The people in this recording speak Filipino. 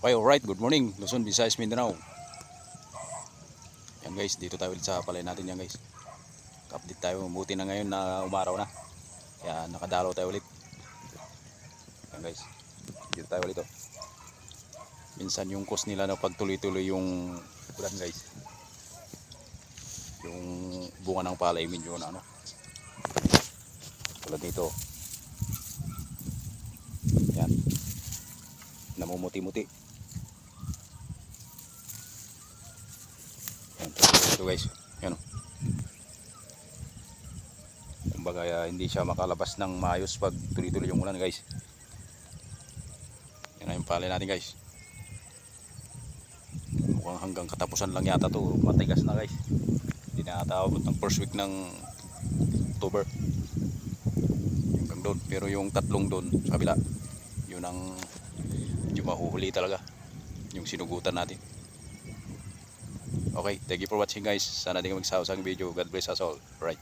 Okay, alright. Good morning. Luzon, Visayas, Mindanao. Yan guys, dito tayo ulit sa palay natin yan guys. Update tayo. Buti na ngayon na umaraw na. Kaya nakadalaw tayo ulit. Yan guys. Dito tayo ulit oh. Minsan yung cost nila na pagtuloy-tuloy yung ulan guys. Yung bunga ng palay medyo na ano. Tulad nito. Yan. Namumuti-muti. Yan, ito guys. Yan oh. Kumbaga ah, hindi siya makalabas ng maayos pag tuloy-tuloy yung ulan guys. Yan na yung palay natin guys. Mukhang hanggang katapusan lang yata to matigas na guys. Hindi na ata abot ng first week ng October. Hanggang doon. Pero yung tatlong doon sa kabila, yun ang medyo mahuhuli talaga. Yung sinugutan natin. Okay, thank you for watching guys. Sana di ka magsawa sa video. God bless us all. Right.